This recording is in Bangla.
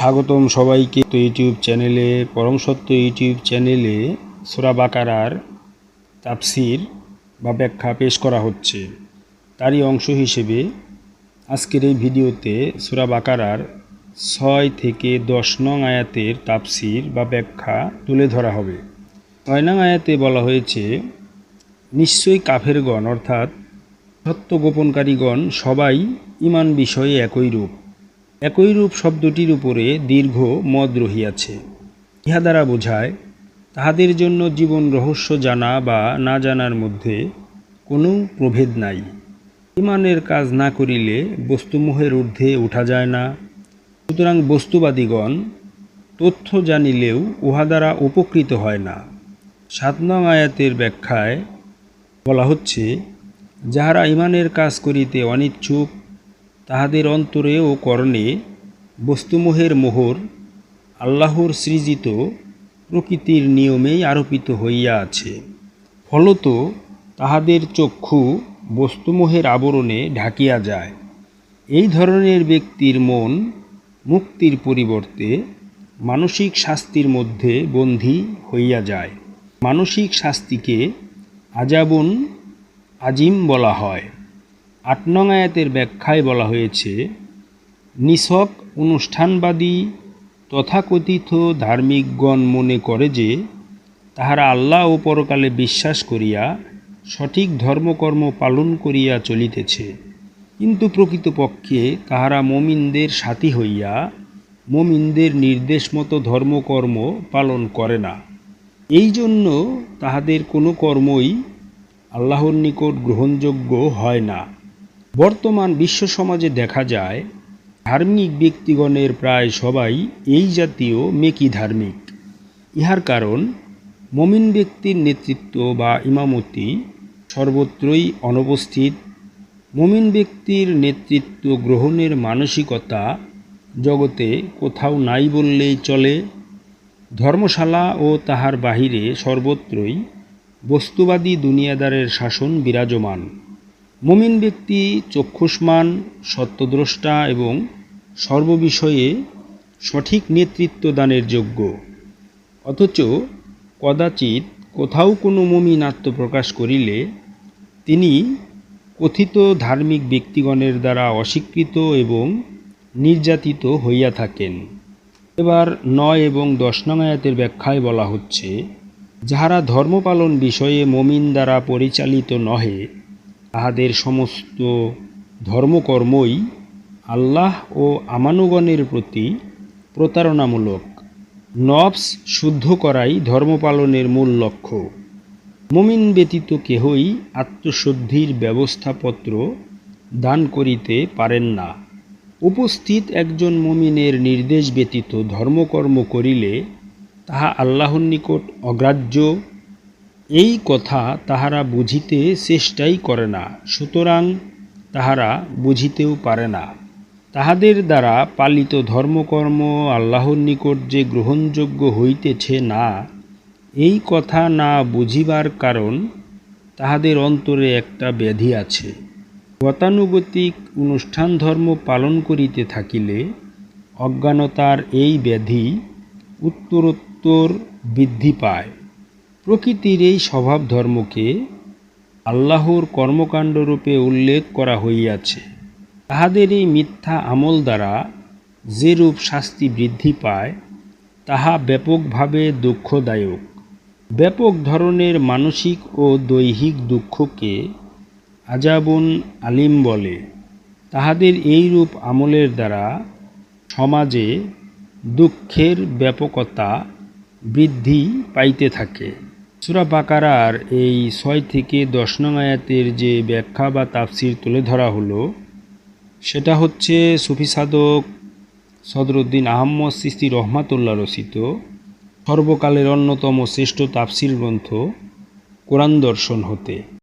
স্বাগতম সবাইকে তো ইউটিউব চ্যানেলে, পরম সত্য ইউটিউব চ্যানেলে সুরা তাফসির বা ব্যাখ্যা পেশ করা হচ্ছে। তারই অংশ হিসেবে আজকের এই ভিডিওতে সুরা ছয় থেকে দশ নং আয়াতের তাফসির বা ব্যাখ্যা তুলে ধরা হবে। ছয় নং আয়াতে বলা হয়েছে, নিশ্চয়ই কাফেরগণ অর্থাৎ সত্য গোপনকারীগণ সবাই ইমান বিষয়ে একই রূপ। একই রূপ শব্দটির উপরে দীর্ঘ মদ রহিয়াছে। ইহা দ্বারা বোঝায়, তাহাদের জন্য জীবন রহস্য জানা বা না জানার মধ্যে কোনো প্রভেদ নাই। ইমানের কাজ না করিলে বস্তুমোহের ঊর্ধ্বে উঠা যায় না। সুতরাং বস্তুবাদীগণ তথ্য জানিলেও উহা দ্বারা উপকৃত হয় না। সাত নং আয়াতের ব্যাখ্যায় বলা হচ্ছে, যাহারা ইমানের কাজ করিতে অনিচ্ছুক তাহাদের অন্তরে ও কর্ণে বস্তুমোহের মোহর আল্লাহর সৃজিত প্রকৃতির নিয়মেই আরোপিত হইয়া আছে। ফলত তাহাদের চক্ষু বস্তুমোহের আবরণে ঢাকিয়া যায়। এই ধরনের ব্যক্তির মন মুক্তির পরিবর্তে মানসিক শাস্তির মধ্যে বন্দী হইয়া যায়। মানসিক শাস্তিকে আজাবন আজিম বলা হয়। আট নং আয়াতের ব্যাখ্যায় বলা হয়েছে, নিছক অনুষ্ঠানবাদী তথাকথিত ধার্মিকগণ মনে করে যে, তাহারা আল্লাহ ও পরকালে বিশ্বাস করিয়া সঠিক ধর্মকর্ম পালন করিয়া চলিতেছে। কিন্তু প্রকৃতপক্ষে তাহারা মমিনদের সাথী হইয়া মমিনদের নির্দেশ মতো ধর্মকর্ম পালন করে না। এই জন্য তাহাদের কোনো কর্মই আল্লাহর নিকট গ্রহণযোগ্য হয় না। বর্তমান বিশ্ব সমাজে দেখা যায়, ধার্মিক ব্যক্তিগণের প্রায় সবাই এই জাতীয় মেকি ধার্মিক। ইহার কারণ, মমিন ব্যক্তির নেতৃত্ব বা ইমামতি সর্বত্রই অনুপস্থিত। মমিন ব্যক্তির নেতৃত্ব গ্রহণের মানসিকতা জগতে কোথাও নাই বললেই চলে। ধর্মশালা ও তাহার বাহিরে সর্বত্রই বস্তুবাদী দুনিয়াদারের শাসন বিরাজমান। মমিন ব্যক্তি চক্ষুষ্মান, সত্যদ্রষ্টা এবং সর্ববিষয়ে সঠিক নেতৃত্ব দানের যোগ্য। অথচ কদাচিৎ কোথাও কোনো মমিন আত্মপ্রকাশ করিলে তিনি কথিত ধার্মিক ব্যক্তিগণের দ্বারা অস্বীকৃত এবং নির্যাতিত হইয়া থাকেন। এবার নয় এবং দশ নং আয়াতের ব্যাখ্যায় বলা হচ্ছে, যাহারা ধর্মপালন বিষয়ে মমিন দ্বারা পরিচালিত নহে তাহাদের সমস্ত ধর্মকর্মই আল্লাহ ও আমানুগণের প্রতি প্রতারণামূলক। নবস শুদ্ধ করাই ধর্মপালনের মূল লক্ষ্য। মমিন ব্যতীত কেহই আত্মশুদ্ধির ব্যবস্থাপত্র দান করিতে পারেন না। উপস্থিত একজন মমিনের নির্দেশ ব্যতীত ধর্মকর্ম করিলে তাহা আল্লাহর নিকট অগ্রাহ্য এই কথা তাহারা বুঝিতে চেষ্টাই করে না, সুতরাং তাহারা বুঝিতেও পারে না। তাহাদের দ্বারা পালিত ধর্মকর্ম আল্লাহর নিকট যে গ্রহণযোগ্য হইতেছে না, এই কথা না বুঝিবার কারণ তাহাদের অন্তরে একটা ব্যাধি আছে। গতানুগতিক অনুষ্ঠান ধর্ম পালন করিতে থাকিলে অজ্ঞানতার এই ব্যাধি উত্তরোত্তর বৃদ্ধি পায়। প্রকৃতির এই স্বভাব ধর্মকে আল্লাহর কর্মকাণ্ডরূপে উল্লেখ করা হইয়াছে। তাহাদের এই মিথ্যা আমল দ্বারা যেরূপ শাস্তি বৃদ্ধি পায়, তাহা ব্যাপকভাবে দুঃখদায়ক। ব্যাপক ধরনের মানসিক ও দৈহিক দুঃখকে আজাবন আলিম বলে। তাহাদের এইরূপ আমলের দ্বারা সমাজে দুঃখের ব্যাপকতা বৃদ্ধি পাইতে থাকে। সুরা বাকারার এই ছয় থেকে দশ নং আয়াতের যে ব্যাখ্যা বা তাফসির তুলে ধরা হলো, সেটা হচ্ছে সুফি সাধক সদরুদ্দিন আহম্মদ সিস্তি রহমাতুল্লাহ রচিত, সর্বকালের অন্যতম শ্রেষ্ঠ তাফসির গ্রন্থ কোরআন দর্শন হতে।